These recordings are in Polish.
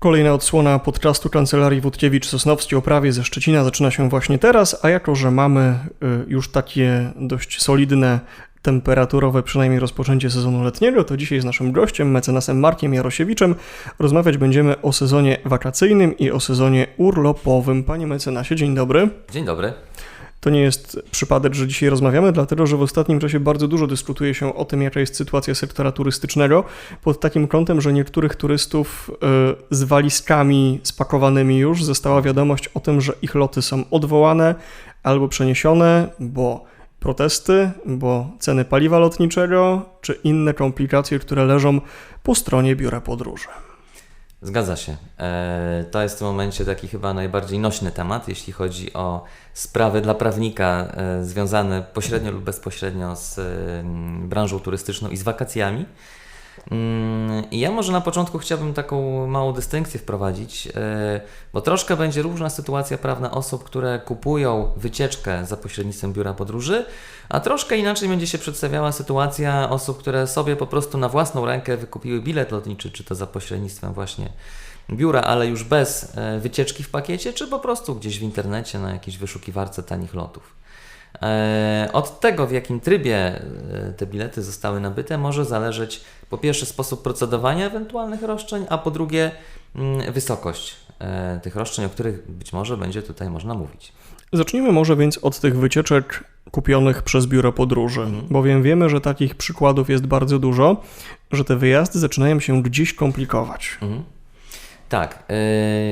Kolejna odsłona podcastu Kancelarii Wódkiewicz-Sosnowski o prawie ze Szczecina zaczyna się właśnie teraz, a jako, że mamy y, już takie dość solidne temperaturowe przynajmniej rozpoczęcie sezonu letniego, to dzisiaj z naszym gościem, mecenasem Markiem Jarosiewiczem, rozmawiać będziemy o sezonie wakacyjnym i o sezonie urlopowym. Panie mecenasie, dzień dobry. Dzień dobry. To nie jest przypadek, że dzisiaj rozmawiamy, dlatego że w ostatnim czasie bardzo dużo dyskutuje się o tym, jaka jest sytuacja sektora turystycznego, pod takim kątem, że niektórych turystów y, z walizkami spakowanymi już została wiadomość o tym, że ich loty są odwołane albo przeniesione, bo protesty, bo ceny paliwa lotniczego, czy inne komplikacje, które leżą po stronie biura podróży. Zgadza się. E, to jest w tym momencie taki chyba najbardziej nośny temat, jeśli chodzi o sprawy dla prawnika e, związane pośrednio lub bezpośrednio z e, branżą turystyczną i z wakacjami. Mm, I ja może na początku chciałbym taką małą dystynkcję wprowadzić, bo troszkę będzie różna sytuacja prawna osób, które kupują wycieczkę za pośrednictwem biura podróży, a troszkę inaczej będzie się przedstawiała sytuacja osób, które sobie po prostu na własną rękę wykupiły bilet lotniczy, czy to za pośrednictwem właśnie biura, ale już bez e, wycieczki w pakiecie, czy po prostu gdzieś w internecie na jakiejś wyszukiwarce tanich lotów. E, od tego, w jakim trybie e, te bilety zostały nabyte, może zależeć po pierwsze sposób procedowania ewentualnych roszczeń, a po drugie mm, wysokość tych roszczeń, o których być może będzie tutaj można mówić. Zacznijmy może więc od tych wycieczek kupionych przez biuro podróży, mhm. bowiem wiemy, że takich przykładów jest bardzo dużo, że te wyjazdy zaczynają się gdzieś komplikować. Mhm. Tak,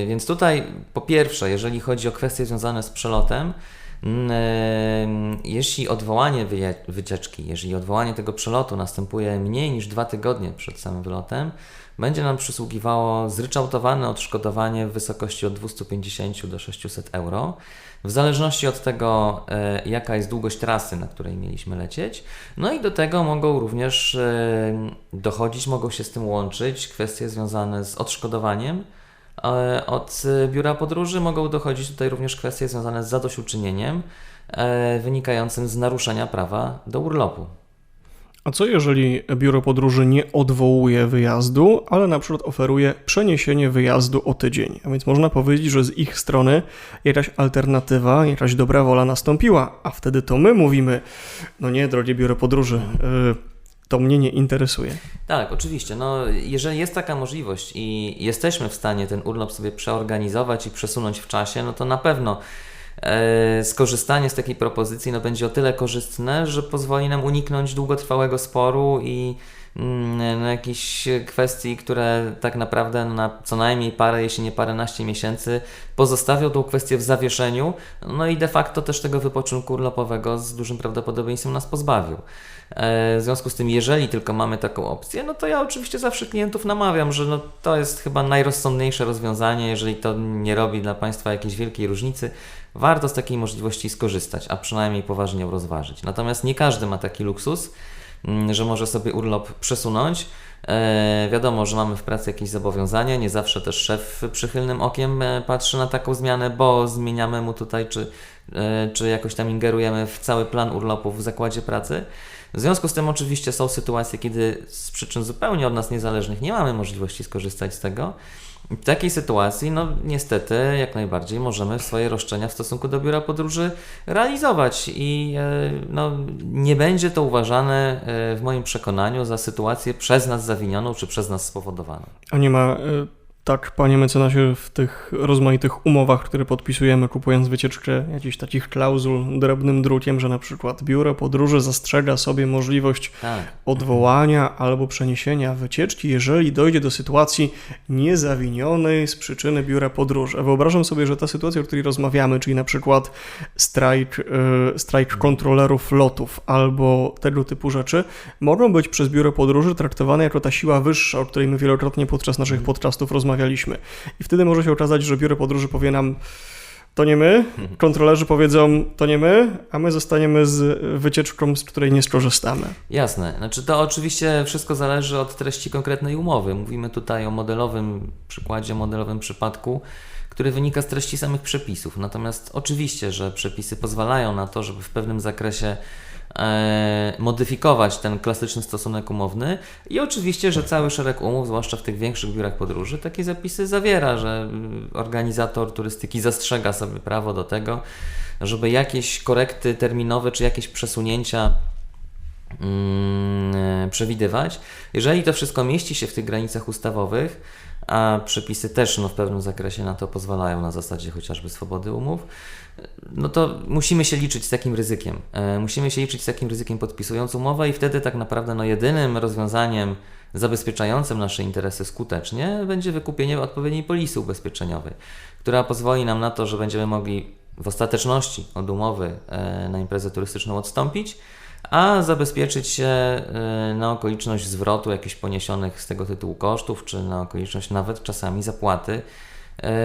yy, więc tutaj po pierwsze, jeżeli chodzi o kwestie związane z przelotem, jeśli odwołanie wycieczki, jeżeli odwołanie tego przelotu następuje mniej niż dwa tygodnie przed samym wylotem, będzie nam przysługiwało zryczałtowane odszkodowanie w wysokości od 250 do 600 euro w zależności od tego, e, jaka jest długość trasy, na której mieliśmy lecieć. No i do tego mogą również dochodzić, mogą się z tym łączyć kwestie związane z odszkodowaniem. E, od biura podróży mogą dochodzić tutaj również kwestie związane z zadośćuczynieniem wynikającym z naruszenia prawa do urlopu. A co jeżeli biuro podróży nie odwołuje wyjazdu, ale na przykład oferuje przeniesienie wyjazdu o tydzień? A więc można powiedzieć, że z ich strony jakaś alternatywa, jakaś dobra wola nastąpiła, a wtedy to my mówimy: No nie, drogie biuro podróży, y, to mnie nie interesuje. Tak, oczywiście. No, jeżeli jest taka możliwość i jesteśmy w stanie ten urlop sobie przeorganizować i przesunąć w czasie, no to na pewno E, skorzystanie z takiej propozycji no, będzie o tyle korzystne, że pozwoli nam uniknąć długotrwałego sporu i mm, no, jakichś kwestii, które tak naprawdę na co najmniej parę, jeśli nie paręnaście miesięcy pozostawią tą kwestię w zawieszeniu, no i de facto też tego wypoczynku urlopowego z dużym prawdopodobieństwem nas pozbawił. E, w związku z tym, jeżeli tylko mamy taką opcję, no to ja oczywiście zawsze klientów namawiam, że no to jest chyba najrozsądniejsze rozwiązanie, jeżeli to nie robi dla Państwa jakiejś wielkiej różnicy warto z takiej możliwości skorzystać, a przynajmniej poważnie ją rozważyć. Natomiast nie każdy ma taki luksus, że może sobie urlop przesunąć. E, wiadomo, że mamy w pracy jakieś zobowiązania, nie zawsze też szef przychylnym okiem e, patrzy na taką zmianę, bo zmieniamy mu tutaj, czy, e, czy jakoś tam ingerujemy w cały plan urlopów w zakładzie pracy. W związku z tym oczywiście są sytuacje, kiedy z przyczyn zupełnie od nas niezależnych nie mamy możliwości skorzystać z tego. W takiej sytuacji, no niestety, jak najbardziej możemy swoje roszczenia w stosunku do biura podróży realizować i e, no, nie będzie to uważane e, w moim przekonaniu za sytuację przez nas zawinioną czy przez nas spowodowaną. A nie ma e, tak, panie mecenasie, w tych rozmaitych umowach, które podpisujemy, kupując wycieczkę, jakichś takich klauzul drobnym drukiem, że na przykład biuro podróży zastrzega sobie możliwość tak. odwołania albo przeniesienia wycieczki, jeżeli dojdzie do sytuacji niezawinionej z przyczyny biura podróży. Wyobrażam sobie, że ta sytuacja, o której rozmawiamy, czyli na przykład strajk, yy, strajk kontrolerów lotów albo tego typu rzeczy, mogą być przez biuro podróży traktowane jako ta siła wyższa, o której my wielokrotnie podczas naszych mhm. podcastów rozmawiamy rozmawialiśmy. I wtedy może się okazać, że biuro podróży powie nam, to nie my, kontrolerzy powiedzą, to nie my, a my zostaniemy z wycieczką, z której nie skorzystamy. Jasne. Znaczy to oczywiście wszystko zależy od treści konkretnej umowy. Mówimy tutaj o modelowym przykładzie, modelowym przypadku, który wynika z treści samych przepisów. Natomiast oczywiście, że przepisy pozwalają na to, żeby w pewnym zakresie e, modyfikować ten klasyczny stosunek umowny i oczywiście, że cały szereg umów, zwłaszcza w tych większych biurach podróży, takie zapisy zawiera, że mm, organizator turystyki zastrzega sobie prawo do tego, żeby jakieś korekty terminowe czy jakieś przesunięcia mm, e, przewidywać. Jeżeli to wszystko mieści się w tych granicach ustawowych, a przepisy też no, w pewnym zakresie na to pozwalają, na zasadzie chociażby swobody umów, no to musimy się liczyć z takim ryzykiem. E, musimy się liczyć z takim ryzykiem podpisując umowę i wtedy tak naprawdę no, jedynym rozwiązaniem zabezpieczającym nasze interesy skutecznie będzie wykupienie odpowiedniej polisy ubezpieczeniowej, która pozwoli nam na to, że będziemy mogli w ostateczności od umowy e, na imprezę turystyczną odstąpić, a zabezpieczyć się e, na okoliczność zwrotu jakichś poniesionych z tego tytułu kosztów, czy na okoliczność nawet czasami zapłaty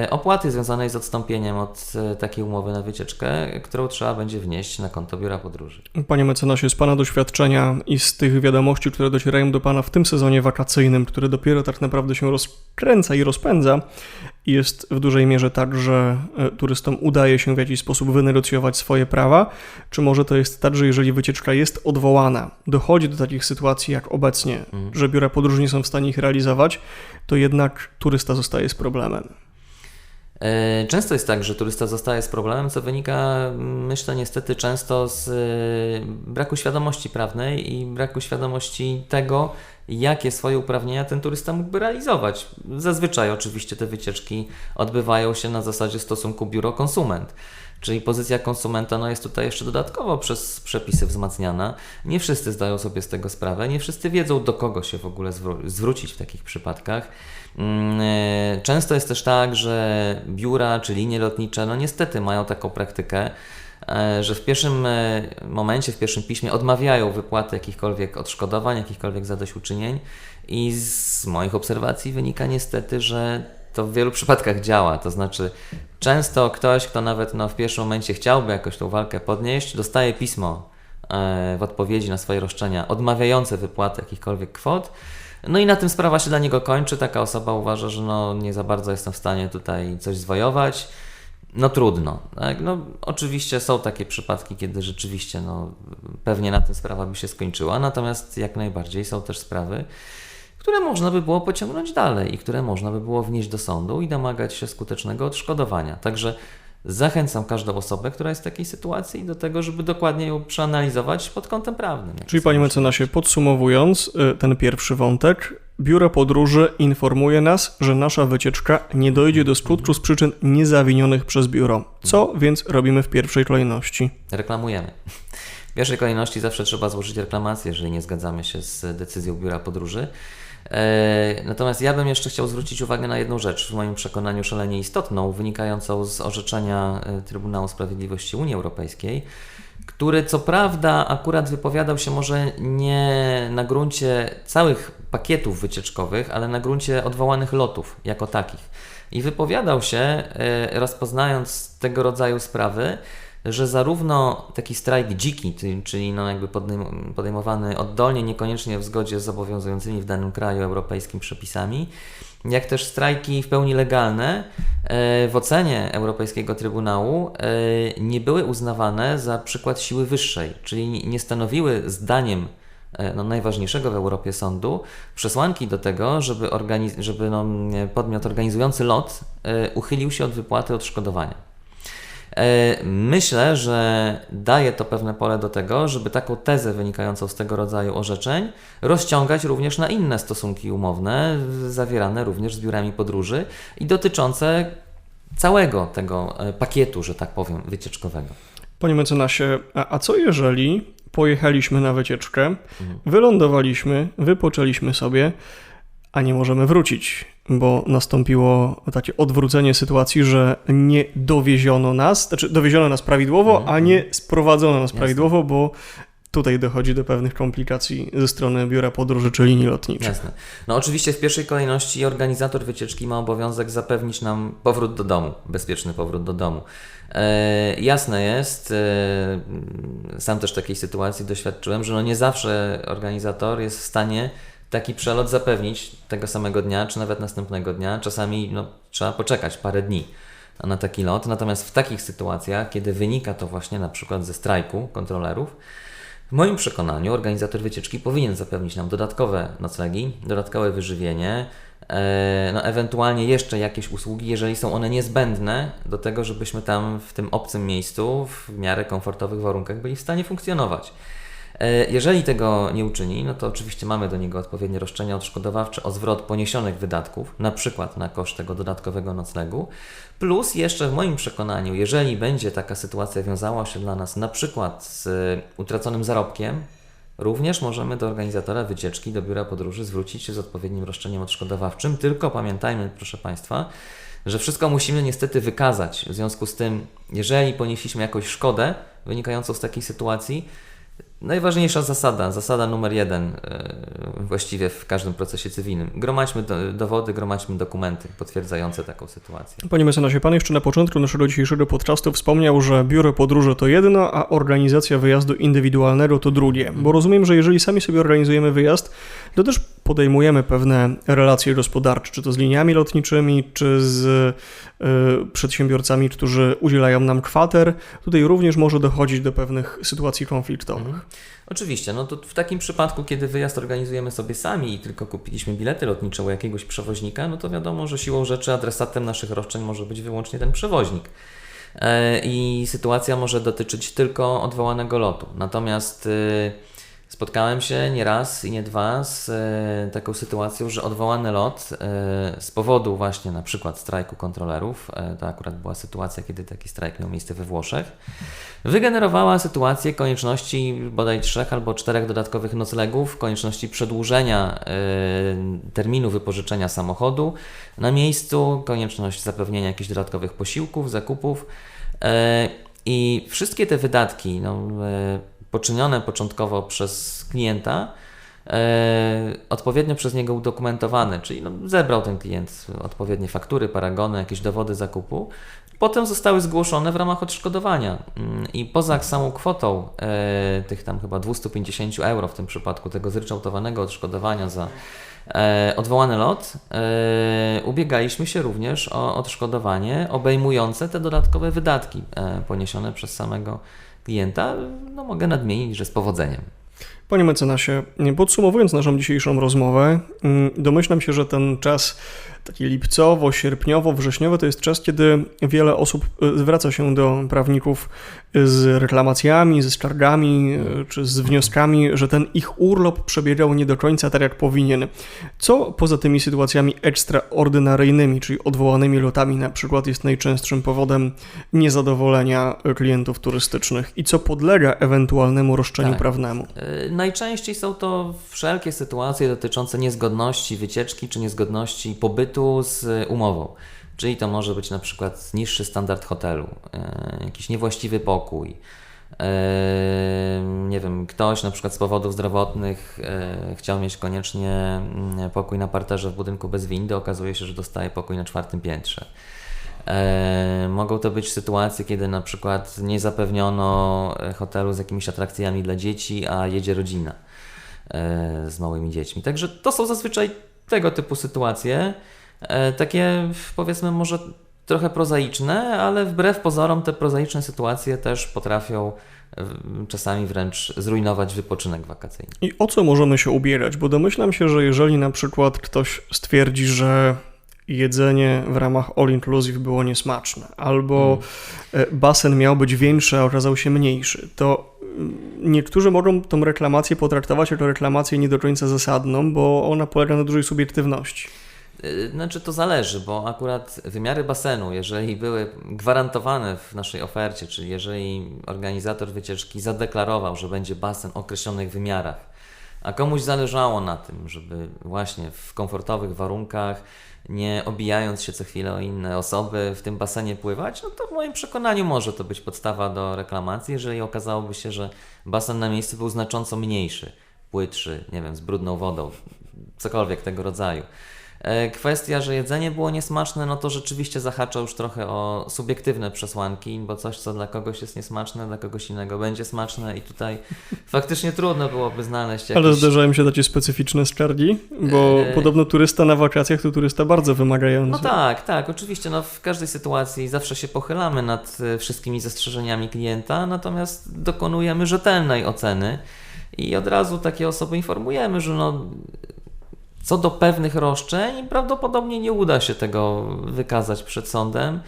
opłaty związanej z odstąpieniem od e, takiej umowy na wycieczkę, którą trzeba będzie wnieść na konto biura podróży. Panie mecenasie, z Pana doświadczenia i z tych wiadomości, które docierają do Pana w tym sezonie wakacyjnym, który dopiero tak naprawdę się rozkręca i rozpędza, jest w dużej mierze tak, że e, turystom udaje się w jakiś sposób wynegocjować swoje prawa, czy może to jest tak, że jeżeli wycieczka jest odwołana, dochodzi do takich sytuacji jak obecnie, Mhm. że biura podróży nie są w stanie ich realizować, to jednak turysta zostaje z problemem. E, Często jest tak, że turysta zostaje z problemem, co wynika, myślę, niestety często z e, braku świadomości prawnej i braku świadomości tego, jakie swoje uprawnienia ten turysta mógłby realizować. Zazwyczaj oczywiście te wycieczki odbywają się na zasadzie stosunku biuro-konsument. Czyli pozycja konsumenta no, jest tutaj jeszcze dodatkowo przez przepisy wzmacniana. Nie wszyscy zdają sobie z tego sprawę, nie wszyscy wiedzą, do kogo się w ogóle zwró- zwrócić w takich przypadkach. Mm, e, Często jest też tak, że biura czy linie lotnicze, no niestety mają taką praktykę, e, że w pierwszym e, momencie, w pierwszym piśmie odmawiają wypłaty jakichkolwiek odszkodowań, jakichkolwiek zadośćuczynień i z moich obserwacji wynika niestety, że to w wielu przypadkach działa. To znaczy, często ktoś, kto nawet no, w pierwszym momencie chciałby jakoś tą walkę podnieść, dostaje pismo e, w odpowiedzi na swoje roszczenia odmawiające wypłaty jakichkolwiek kwot. No i na tym sprawa się dla niego kończy. Taka osoba uważa, że no, nie za bardzo jestem w stanie tutaj coś zwojować. No trudno. Tak? No, oczywiście są takie przypadki, kiedy rzeczywiście no, pewnie na tym sprawa by się skończyła, natomiast jak najbardziej są też sprawy, które można by było pociągnąć dalej i które można by było wnieść do sądu i domagać się skutecznego odszkodowania. Także zachęcam każdą osobę, która jest w takiej sytuacji do tego, żeby dokładnie ją przeanalizować pod kątem prawnym. Czyli panie mecenasie, podsumowując y, ten pierwszy wątek, biuro podróży informuje nas, że nasza wycieczka nie dojdzie do skutku z przyczyn niezawinionych przez biuro. Co więc robimy w pierwszej kolejności? Reklamujemy. W pierwszej kolejności zawsze trzeba złożyć reklamację, jeżeli nie zgadzamy się z decyzją biura podróży. E, Natomiast ja bym jeszcze chciał zwrócić uwagę na jedną rzecz, w moim przekonaniu szalenie istotną, wynikającą z orzeczenia e, Trybunału Sprawiedliwości Unii Europejskiej, który co prawda akurat wypowiadał się może nie na gruncie całych pakietów wycieczkowych, ale na gruncie odwołanych lotów jako takich. I wypowiadał się, e, rozpoznając tego rodzaju sprawy, że zarówno taki strajk dziki, czyli no jakby podejm- podejmowany oddolnie, niekoniecznie w zgodzie z obowiązującymi w danym kraju europejskim przepisami, jak też strajki w pełni legalne e, w ocenie Europejskiego Trybunału e, nie były uznawane za przykład siły wyższej, czyli nie- stanowiły zdaniem e, no, najważniejszego w Europie sądu przesłanki do tego, żeby, organiz- żeby no, podmiot organizujący lot uchylił się od wypłaty odszkodowania. E, Myślę, że daje to pewne pole do tego, żeby taką tezę wynikającą z tego rodzaju orzeczeń rozciągać również na inne stosunki umowne, zawierane również z biurami podróży i dotyczące całego tego e, pakietu, że tak powiem, wycieczkowego. Panie mecenasie, a, a co jeżeli pojechaliśmy na wycieczkę, wylądowaliśmy, wypoczęliśmy sobie, a nie możemy wrócić, bo nastąpiło takie odwrócenie sytuacji, że nie dowieziono nas, znaczy dowieziono nas prawidłowo, Mhm, a nie sprowadzono nas Jasne. prawidłowo, bo tutaj dochodzi do pewnych komplikacji ze strony biura podróży czy linii lotniczych. Jasne. No oczywiście w pierwszej kolejności organizator wycieczki ma obowiązek zapewnić nam powrót do domu, bezpieczny powrót do domu. E, jasne jest, e, sam też takiej sytuacji doświadczyłem, że no nie zawsze organizator jest w stanie taki przelot zapewnić tego samego dnia, czy nawet następnego dnia. Czasami no, trzeba poczekać parę dni na taki lot. Natomiast w takich sytuacjach, kiedy wynika to właśnie na przykład ze strajku kontrolerów, W moim przekonaniu organizator wycieczki powinien zapewnić nam dodatkowe noclegi, dodatkowe wyżywienie, e, no ewentualnie jeszcze jakieś usługi, jeżeli są one niezbędne do tego, żebyśmy tam w tym obcym miejscu w miarę komfortowych warunkach byli w stanie funkcjonować. E, Jeżeli tego nie uczyni, no to oczywiście mamy do niego odpowiednie roszczenia odszkodowawcze o zwrot poniesionych wydatków, na przykład na koszt tego dodatkowego noclegu. Plus jeszcze w moim przekonaniu, jeżeli będzie taka sytuacja wiązała się dla nas na przykład z e, utraconym zarobkiem, również możemy do organizatora wycieczki, do biura podróży zwrócić się z odpowiednim roszczeniem odszkodowawczym. Tylko pamiętajmy, proszę Państwa, że wszystko musimy niestety wykazać. W związku z tym, jeżeli ponieśliśmy jakąś szkodę wynikającą z takiej sytuacji, Najważniejsza zasada, zasada numer jeden e, właściwie w każdym procesie cywilnym. Gromadźmy do, dowody, gromadźmy dokumenty potwierdzające taką sytuację. Panie mecenasie, pan jeszcze na początku naszego dzisiejszego podcastu wspomniał, że biuro podróży to jedno, a organizacja wyjazdu indywidualnego to drugie. Bo rozumiem, że jeżeli sami sobie organizujemy wyjazd, to też podejmujemy pewne relacje gospodarcze, czy to z liniami lotniczymi, czy z y, przedsiębiorcami, którzy udzielają nam kwater. Tutaj również może dochodzić do pewnych sytuacji konfliktowych. Oczywiście, no to w takim przypadku, kiedy wyjazd organizujemy sobie sami i tylko kupiliśmy bilety lotnicze u jakiegoś przewoźnika, no to wiadomo, że siłą rzeczy adresatem naszych roszczeń może być wyłącznie ten przewoźnik. E, I sytuacja może dotyczyć tylko odwołanego lotu. Natomiast y, spotkałem się nie raz i nie dwa z e, taką sytuacją, że odwołany lot e, z powodu właśnie na przykład strajku kontrolerów, e, to akurat była sytuacja, kiedy taki strajk miał miejsce we Włoszech, wygenerowała sytuację konieczności bodaj trzech albo czterech dodatkowych noclegów, konieczności przedłużenia y, terminu wypożyczenia samochodu na miejscu, konieczność zapewnienia jakichś dodatkowych posiłków, zakupów. y, I wszystkie te wydatki no, y, poczynione początkowo przez klienta, e, odpowiednio przez niego udokumentowane, czyli no, zebrał ten klient odpowiednie faktury, paragony, jakieś dowody zakupu, potem zostały zgłoszone w ramach odszkodowania. Mm, I poza samą kwotą e, tych tam chyba 250 euro w tym przypadku tego zryczałtowanego odszkodowania za odwołany lot, e, ubiegaliśmy się również o odszkodowanie obejmujące te dodatkowe wydatki e, poniesione przez samego klienta. No mogę nadmienić, że z powodzeniem. Panie mecenasie, podsumowując naszą dzisiejszą rozmowę, mm, domyślam się, że ten czas taki lipcowo, sierpniowo, wrześniowy to jest czas, kiedy wiele osób y, zwraca się do prawników z reklamacjami, ze skargami y, czy z wnioskami, że ten ich urlop przebiegał nie do końca tak, jak powinien. Co poza tymi sytuacjami ekstraordynaryjnymi, czyli odwołanymi lotami, na przykład jest najczęstszym powodem niezadowolenia klientów turystycznych i co podlega ewentualnemu roszczeniu Tak. prawnemu? Najczęściej są to wszelkie sytuacje dotyczące niezgodności wycieczki czy niezgodności pobytu z umową. Czyli to może być na przykład niższy standard hotelu, e, jakiś niewłaściwy pokój. e, Nie wiem, ktoś na przykład z powodów zdrowotnych e, chciał mieć koniecznie mm, pokój na parterze w budynku bez windy, okazuje się, że dostaje pokój na czwartym piętrze. E, mogą to być sytuacje, kiedy na przykład nie zapewniono e, hotelu z jakimiś atrakcjami dla dzieci, a jedzie rodzina e, z małymi dziećmi. Także to są zazwyczaj tego typu sytuacje, e, takie powiedzmy może trochę prozaiczne, ale wbrew pozorom te prozaiczne sytuacje też potrafią e, czasami wręcz zrujnować wypoczynek wakacyjny. I o co możemy się ubierać? Bo domyślam się, że jeżeli na przykład ktoś stwierdzi, że jedzenie w ramach all inclusive było niesmaczne, albo e, basen miał być większy, a okazał się mniejszy, to mm, niektórzy mogą tą reklamację potraktować jako reklamację nie do końca zasadną, bo ona polega na dużej subiektywności. Y, Znaczy to zależy, bo akurat wymiary basenu, jeżeli były gwarantowane w naszej ofercie, czyli jeżeli organizator wycieczki zadeklarował, że będzie basen o określonych wymiarach, a komuś zależało na tym, żeby właśnie w komfortowych warunkach, nie obijając się co chwilę o inne osoby, w tym basenie pływać, no to w moim przekonaniu może to być podstawa do reklamacji, jeżeli okazałoby się, że basen na miejscu był znacząco mniejszy, płytszy, nie wiem, z brudną wodą, cokolwiek tego rodzaju. E, Kwestia, że jedzenie było niesmaczne, no to rzeczywiście zahacza już trochę o subiektywne przesłanki, bo coś, co dla kogoś jest niesmaczne, dla kogoś innego będzie smaczne i tutaj faktycznie trudno byłoby znaleźć jakieś... Ale zdarzają się takie specyficzne skargi, bo Eee. podobno turysta na wakacjach to turysta bardzo wymagający. No tak, tak, oczywiście. No, w każdej sytuacji zawsze się pochylamy nad e, wszystkimi zastrzeżeniami klienta, natomiast dokonujemy rzetelnej oceny i od razu takie osoby informujemy, że no, co do pewnych roszczeń prawdopodobnie nie uda się tego wykazać przed sądem.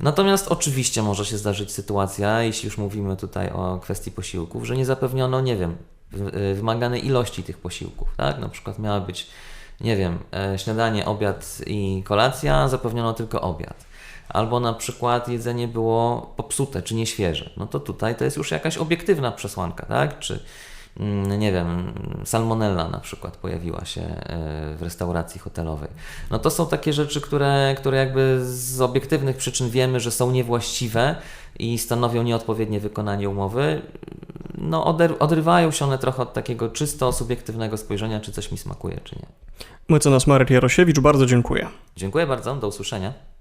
Natomiast oczywiście może się zdarzyć sytuacja, jeśli już mówimy tutaj o kwestii posiłków, że nie zapewniono, nie wiem, y, wymaganej ilości tych posiłków, tak? Na przykład miała być, nie wiem, e, śniadanie, obiad i kolacja, zapewniono tylko obiad. Albo na przykład jedzenie było popsute czy nieświeże. No to tutaj to jest już jakaś obiektywna przesłanka, tak? Czy nie wiem, salmonella na przykład pojawiła się e, w restauracji hotelowej. No to są takie rzeczy, które, które jakby z obiektywnych przyczyn wiemy, że są niewłaściwe i stanowią nieodpowiednie wykonanie umowy. No oder- odrywają się one trochę od takiego czysto subiektywnego spojrzenia, czy coś mi smakuje, czy nie. Mecenas Marek Jarosiewicz, bardzo dziękuję. Dziękuję bardzo, do usłyszenia.